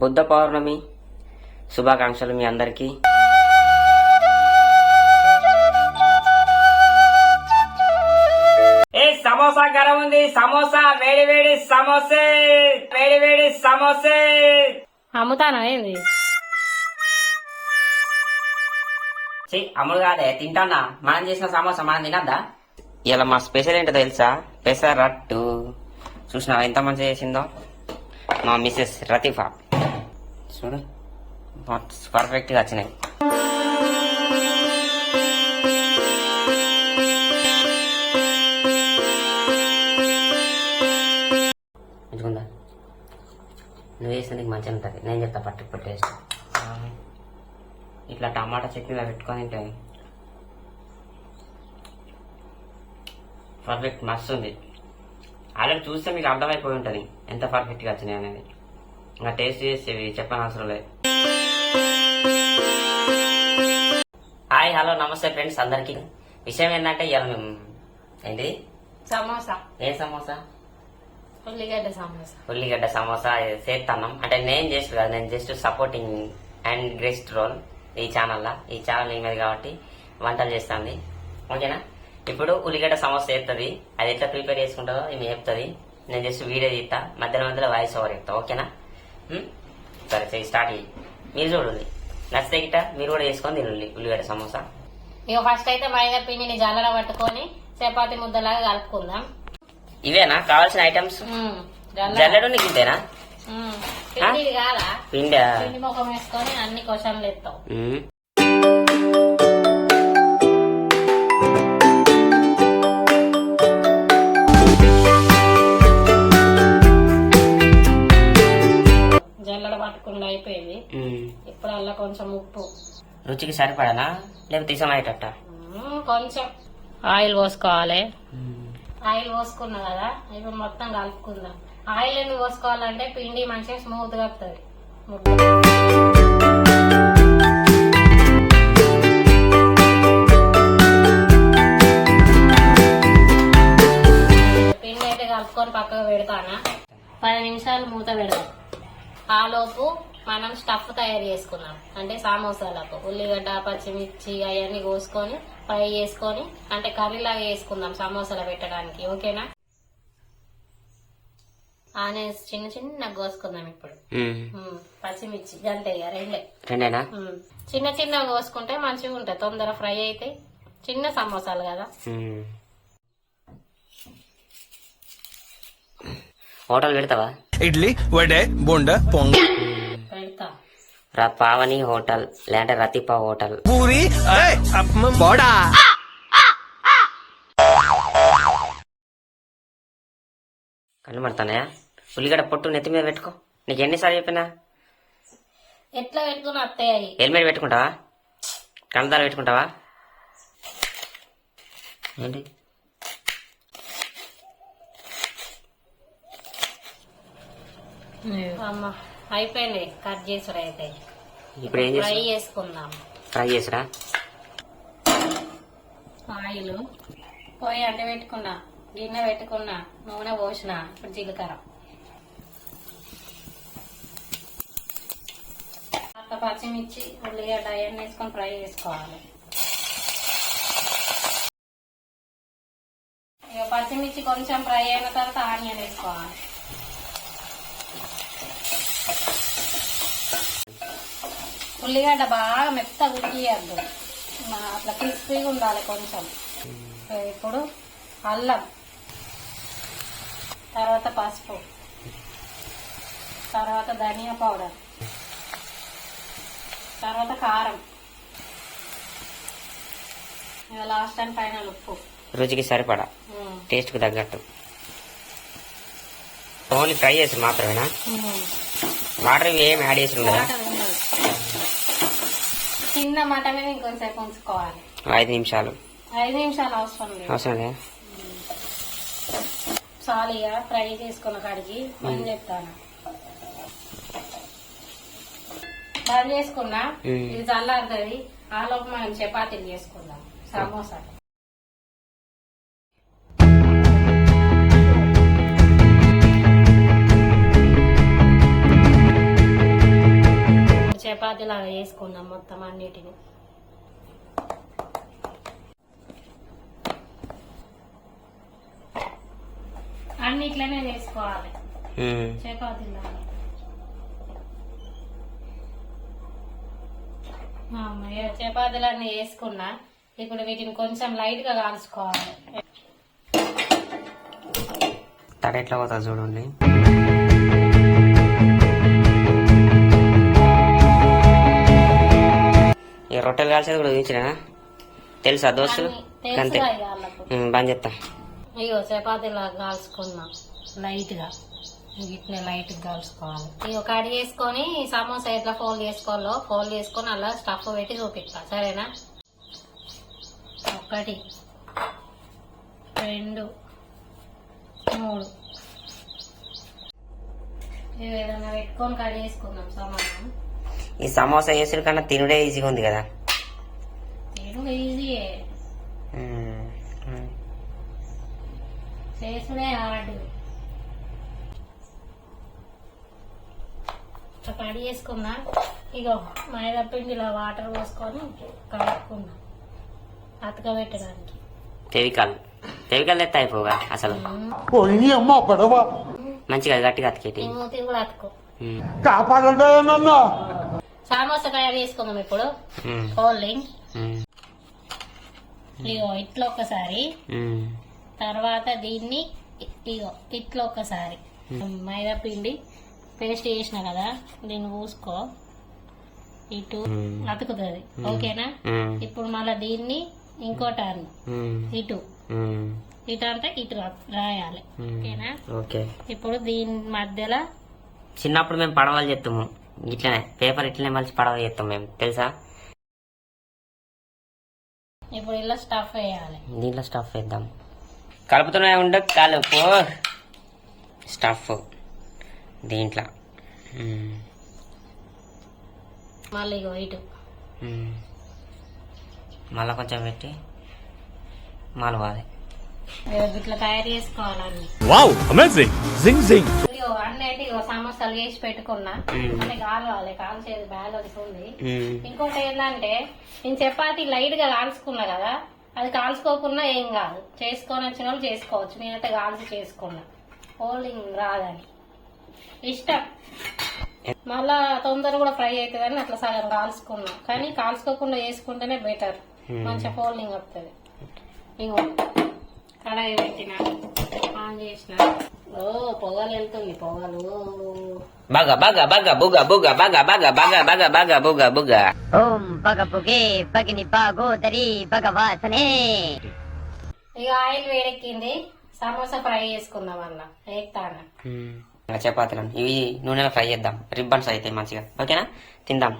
బుద్ధ పౌర్ణమి శుభాకాంక్షలు మీ అందరికీ. ఏ సమోసా గరం ఉంది? సమోసా వేడి వేడి సమోసే వేడి వేడి సమోసే. అమ్ముతానా ఏంది? ఛీ, అమ్ముడు కాదే తింటానా? మనం చేసిన సమోసా మనం తినద్దా? ఇలా మా స్పెషల్ ఏంటో తెలుసా? పెసరట్టు. చూసినావా ఎంత మంచిగా చేసిందో? మా మిస్సెస్ రతీఫా. చూడు. పర్ఫెక్ట్గా వచ్చినాయి. మంచిగుందా నువ్వు వేస్తే నీకు మంచిగా ఉంటుంది. నేను చెప్తా పట్టు పట్టు వేస్తా ఇట్లా టమాటా చట్నీలో పెట్టుకొని తింటాయి పర్ఫెక్ట్ మస్తు ఉంది. ఆల్రెడీ చూస్తే మీకు అర్థమైపోయి ఉంటుంది. ఎంత పర్ఫెక్ట్గా వచ్చినాయి అనేది. ఇంకా టేస్ట్ చేసేవి చెప్పని అవసరం లేదు హాయ్ హలో నమస్తే ఫ్రెండ్స్ అందరికీ. విషయం ఏంటంటే ఇవాళ మేము ఏంటి? సమోసా. ఏం సమోసా? ఉల్లిగడ్డ సమోసా. ఉల్లిగడ్డ సమోసా చేస్తున్నాం అంటే నేను చేసి కాదు నేను just supporting and guest role ఈ ఛానల్లో ఈ ఛానల్ ఏమది కాబట్టి వంటలు చేస్తుంది. ఓకేనా? ఇప్పుడు ఉల్లిగడ్డ సమోసా చేస్తుంది అది ఎట్లా ప్రిపేర్ చేసుకుంటుందో ఈమె చెప్తుంది. నేను జస్ట్ వీడియో తీస్తా మధ్యలో మధ్యలో వాయిస్ ఓవర్ చెప్తా. ఓకేనా? సరే సరే స్టార్ట్ చేయి మీరు చూడండి. నచ్చితే గిట్ట మీరు కూడా చేసుకొని తినండి ఉల్లిగడ్డ సమోసా. ఇక ఫస్ట్ అయితే మైదా పిండిని జల్లడ పట్టుకొని చపాతి ముద్దలాగా కలుపుకుందాం. ఇవేనా? కావాల్సిన ఐటమ్స్ జల్లడ. నీకు ఇంతేనా పిండి కాదా? పిండా? పిండి ముఖం వేసుకొని అన్ని క్వశ్చన్లు ఎత్తాం రుచికి సరిపడనా? లేకపోతే ఇసమయ్యేటట్ట కొంచెం. ఆయిల్ పోసుకోవాలి. ఆయిల్ పోసుకున్నా కదా ఇప్పుడు మొత్తం కలుపుకుందాం. ఆయిల్ ఎన్ని పోసుకోవాలంటే పిండి మంచిగా స్మూత్గా వస్తుంది పిండి అయితే కలుపుకొని పక్కకు పెడతానా? పది నిమిషాలు మూత పెడతాం ఆలోపు మనం స్టఫ్ తయారు చేసుకున్నాం. అంటే సమోసాలకు ఉల్లిగడ్డ పచ్చిమిర్చి అవన్నీ కోసుకొని ఫ్రై చేసుకొని అంటే కర్రీలాగా వేసుకుందాం సమోసాలు పెట్టడానికి ఓకేనా? ఆనియన్స్ చిన్న చిన్న కోసుకుందాం ఇప్పుడు. పచ్చిమిర్చి అంతే ఇక రెండే. రెండేనా? చిన్న చిన్న కోసుకుంటే మంచిగా ఉంటాయి తొందర ఫ్రై అయితే చిన్న సమోసాలు కదా. హోటల్ పెడతావా? ఇడ్లీ వడే బోండా పొంగ. పావని హోటల్ లేదంటే రతిపా హోటల్. పూరి? బోడా ఉల్లిగడ్డ పొట్టు నెత్తి మీద పెట్టుకో. నీకు ఎన్నిసార్లు చెప్పినా? ఎట్లా పెట్టుకుని అత్తయ్య హెల్మెట్ పెట్టుకుంటావా? కళ్ళదాలు పెట్టుకుంటావా? ఏంటి? అమ్మ. అయిపోయింది కట్ చేసుడు అయితే. ఇప్పుడు ఏం ఫ్రై చేసుకుందాం. ఫ్రై చేసురా? ఆయిల్ పోయి అంటే పెట్టుకున్నా గిన్నె పెట్టుకున్నా నూనె పోసిన ఇప్పుడు జీలకర్ర. అట్లా పచ్చిమిర్చి ఉల్లిగడ్డ అవన్నీ వేసుకొని ఫ్రై చేసుకోవాలి. ఇక పచ్చిమిర్చి కొంచెం ఫ్రై అయిన తర్వాత ఆనియన్ వేసుకోవాలి. ఉల్లిగడ్డ బాగా మెత్తగా ఉడియద్దు అట్లా క్రిస్పీగా ఉండాలి కొంచెం. ఇప్పుడు అల్లం తర్వాత పసుపు తర్వాత ధనియా పౌడర్ తర్వాత కారం. లాస్ట్ అండ్ ఫైనల్ ఉప్పు. రుచికి సరిపడా? ఉమ్. టేస్ట్కి తగ్గట్టు. ఓన్లీ ఫ్రై చేసి మాత్రమేనా. వాటర్ ఏం యాడ్ చేసి ఉండదు. చిన్న మంట మీద ఇంకొంచెంసేపు ఉంచుకోవాలి. ఐదు నిమిషాలు. ఐదు నిమిషాలు అవసరం లేదు. అవసరం లేదా? సాలిగా ఫ్రై చేసుకున్న కాడికి బంద్ చెప్తాను బంద్ చేసుకున్నా. ఇది చల్లారుతుంది. ఆలోపు మనం చపాతీలు చేసుకుందాం. సమోసా అన్నిటిని. అన్ని ఇట్లనే. చపాతీలాగా అమ్మయ్య, చపాతీలన్నీ వేసుకున్నా ఇప్పుడు వీటిని కొంచెం లైట్గా కాల్చుకోవాలి. తడ ఎట్లా పోతుంది చూడండి రొట్టెలు కాల్చేది కూడా చూపించినా? తెలుసా దోస్తులు అన్ని అంతే బంద్ చేస్తా ఇగో చపాతీలాగా కాల్చుకున్నా లైట్గా ఇట్నే లైట్గా కాల్చుకోవాలి. ఇగో కడి చేసుకొని సమోసా ఎట్లా ఫోల్డ్ చేసుకోవాలో ఫోల్డ్ చేసుకొని అలా స్టఫ్ పెట్టి చూపిస్తా. సరేనా? ఒకటి రెండు మూడు. ఇవి ఏదైనా పెట్టుకొని కడి చేసుకుందాం సమానం. ఈ సమోసా వేసుడు కన్నా తినుడే ఈజీగా ఉంది కదా. చేసుడే కడి చేసుకున్నా ఇగో మైదా పిండిలో వాటర్ పోసుకొని కలుపుకున్నా అతకబెట్టడానికి ఫెవికాల్. ఫెవికాల్ ఎత్తా అయిపోగా అసలు. మంచిగా గట్టిగా అతికేటి. ఈ సమోసా తయారు చేసుకుందాం ఇప్పుడు. కోల్డింగ్ ఇగో ఇట్లా ఒకసారి. తర్వాత దీన్ని ఇగో ఇట్లా ఒకసారి మైదా పిండి పేస్ట్ చేసిన కదా దీన్ని పూసుకో ఇటు మ్మ్. అతుకుతుంది. ఓకేనా? ఉమ్, ఇప్పుడు మళ్ళీ దీన్ని ఇంకో టర్న్ ఇటు. ఇటు అంటే ఇటు రాయాలి. ఓకేనా? ఓకే ఇప్పుడు దీని మధ్యలో చిన్నప్పుడు మేము పడవలు చేస్తాము ఇట్లనే పేపర్ ఇట్లనే మలిచి పడవ చేస్తాం మేము తెలుసా? ఇప్పుడు ఇలా స్టఫ్ వేయాలి దీంట్లో స్టఫ్ వేద్దాం కలుపుతూనే ఉండ? కలుపు. స్టఫ్. దీంట్లో. మళ్ళీ ఉమ్. మళ్ళా కొంచెం పెట్టి మలవాలి. ఇట్లా తయారు చేసుకోవాలని వావ్ అమేజింగ్ జింగ్ జింగ్ ఇగో అన్నీ అయితే ఇగో సమోసాలు చేసి పెట్టుకున్నా. అంటే కావాలి కాల్చేది బ్యాలెన్స్ ఉంది. ఇంకోటి ఏంటంటే నేను చపాతి లైట్గా కాల్చుకున్నా కదా అది కాల్చుకోకున్నా ఏం కాదు. చేసుకొని వచ్చిన వాళ్ళు చేసుకోవచ్చు. నేనైతే కాల్చి చేసుకున్నా. హోల్డింగ్ రాదని. ఇష్టం. మళ్ళా తొందర కూడా ఫ్రై అవుతుందని అట్లా సగం కాల్చుకున్నా. కానీ కాల్చుకోకుండా చేసుకుంటేనే బెటర్. మంచిగా ఫోల్డింగ్ వస్తుంది ఇంకో కడాయి పెట్టిన ఆన్ చేసిన. ఓ పొగలు వెళ్తుంది పొగలు. బాగా బాగా బాగా బుగ బుగ బాగా బాగా బాగా బాగా బాగా బుగ బుగ ఓం పగ పొగే పగిని పాగోదరి భగవాసనే. ఇక ఆయిల్ వేడెక్కింది. సమోసా ఫ్రై చేసుకుందాం అన్న. వేస్తాను చపాతీలను ఇవి నూనెలో ఫ్రై చేద్దాం. రిబ్బన్స్ అయితే మంచిగా. ఓకేనా? తిందాం.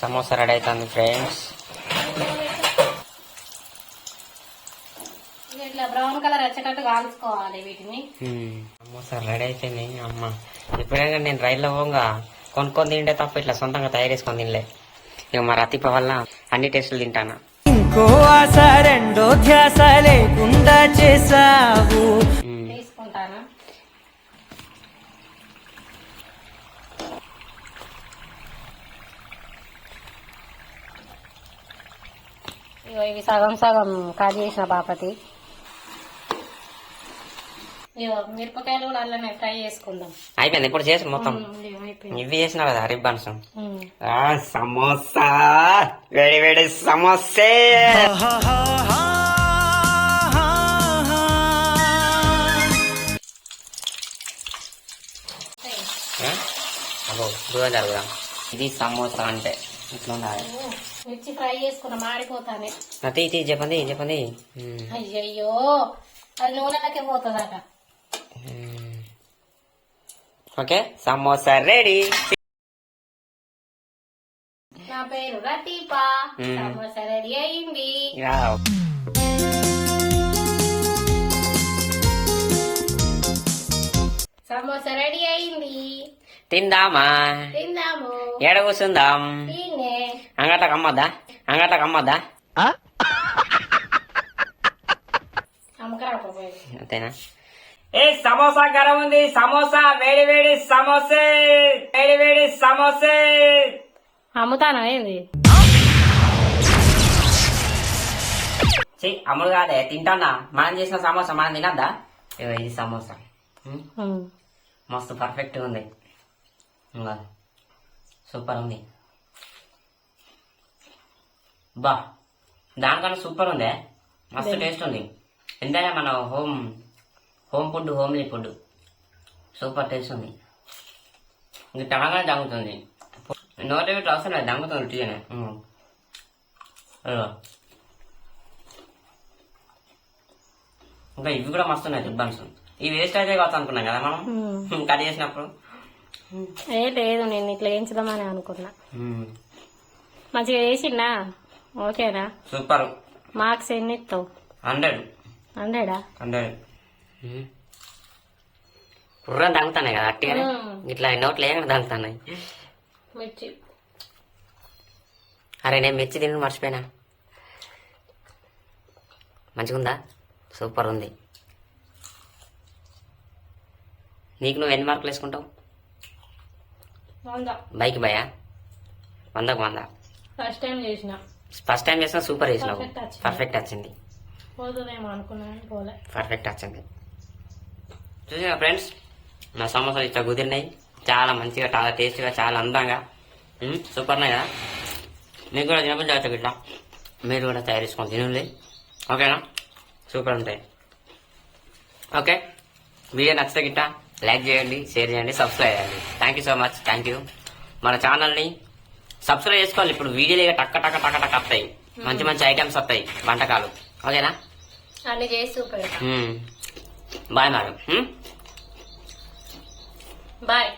సమోసా రెడీ అవుతుంది ఫ్రెండ్స్ ఇట్లా బ్రౌన్ కలర్ వచ్చేటట్టు కాల్చుకోవాలి వీటిని. సమోసా రెడీ అయిపోయింది అమ్మ. ఎప్పుడైనా నేను రైల్లో పోగా కొనుక్కొని తింటే తప్ప ఇట్లా సొంతంగా తయారు చేసుకొని తినలే. ఇక మా రతిప వల్ల అన్ని టేస్టులు తింటాను. ఇంకో ఆశ రెండో ధ్యాస లేకుండా చేసావు. తీసుకుంటాను? ఇవి సగం సగం కట్ చేసిన బాపతి మిరపకాయలు కూడా అలానే ఫ్రై చేసుకుందాం. అయిపోయింది ఇప్పుడు చేసి మొత్తం. ఇవి చేసినావు కదా రిబ్బన్స్ సమోసా వేడి వేడి సమోసే? అబ్బో దూరం జరుగుదాం. ఇది సమోసా అంటే ఇట్లా ఉండాలి మిర్చి ఫ్రై చేసుకున్న మాడిపోతానే. అతి ఇది చెప్పండి చెప్పండి అయ్యయ్యో అది నూనెలకే పోతుందట. Okay samosa ready. నా పేరు రతీపా. సమోసా రెడీ అయింది. తిందామా? తిందాము. ఏడ కూర్చుందాం తిన్నే అంగట్లకు అమ్మద్దా అంగట్లకు అమ్మద్దా అంతేనా? ఏ సమోసా గరం ఉంది. సమోసా వేడి వేడి సమోసే. వేడి వేడి సమోసే. అమ్ముతానా ఏంది? అమ్ముడు కాదే తింటానా? మనం చేసిన సమోసా మనం తినద్దా? ఇది సమోసా. మస్తు పర్ఫెక్ట్ ఉంది. సూపర్ ఉంది. బా దానికన్నా సూపర్ ఉందే. మస్తు టేస్ట్ ఉంది. ఎంతైనా మన home home food homely food super taste ఉంది. ఇంక టమాగా దంగుతుంది. నోట పెట్టి అవసరం లేదు దంగుతుంది టీనే ఇంకా ఇవి కూడా మస్తు ఉన్నాయి రిబ్బన్స్ ఇవి వేస్ట్ అయితే కావచ్చు అనుకున్నాం కదా మనం? కట్ చేసినప్పుడు. ఏ లేదు నేను ఇట్లా వేయించుదామని అనుకున్నా. మంచిగా వేసిండా ఓకేనా? సూపర్. మార్క్స్ ఎన్ని ఇస్తావు? హండ్రెడ్. హండ్రెడా? హండ్రెడ్. కుర్రం తాగుతున్నాయి కదా అట్టిగానే. ఇట్లా నోట్లు ఏమైనా తాగుతున్నాయి మిర్చి. అరే నేను మిర్చి తిని మర్చిపోయినా. మంచిగుందా? సూపర్ ఉంది. నీకు నువ్వు ఎన్ని మార్కులు వేసుకుంటావు? బైక్ భయా వందకు వంద. ఫస్ట్ టైం చేసిన. ఫస్ట్ టైం చేసినా సూపర్ వచ్చింది. పర్ఫెక్ట్ వచ్చింది పర్ఫెక్ట్ వచ్చింది చూసిన ఫ్రెండ్స్ నా సమోసాలు ఇట్లా కుదిరినాయి. చాలా మంచిగా చాలా టేస్టీగా చాలా అందంగా. మ్మ్, సూపర్ ఉన్నాయి కదా? మీకు కూడా తినబుద్ధి అవుతుంది ఇట్లా. మీరు కూడా తయారు చేసుకొని తినండి. ఓకేనా సూపర్ ఉంటాయి. ఓకే వీడియో నచ్చితే గిట్ట? లైక్ చేయండి షేర్ చేయండి సబ్స్క్రైబ్ చేయండి. Thank you so much thank you మన ఛానల్ని సబ్స్క్రైబ్ చేసుకోవాలి. ఇప్పుడు వీడియోలు ఇక టక్క టక్క టక్క టక్క వస్తాయి. మంచి మంచి ఐటమ్స్ వస్తాయి వంటకాలు. ఓకేనా? అన్ని చేసి చూపెడతా మ్మ్. Bye madam? బాయ్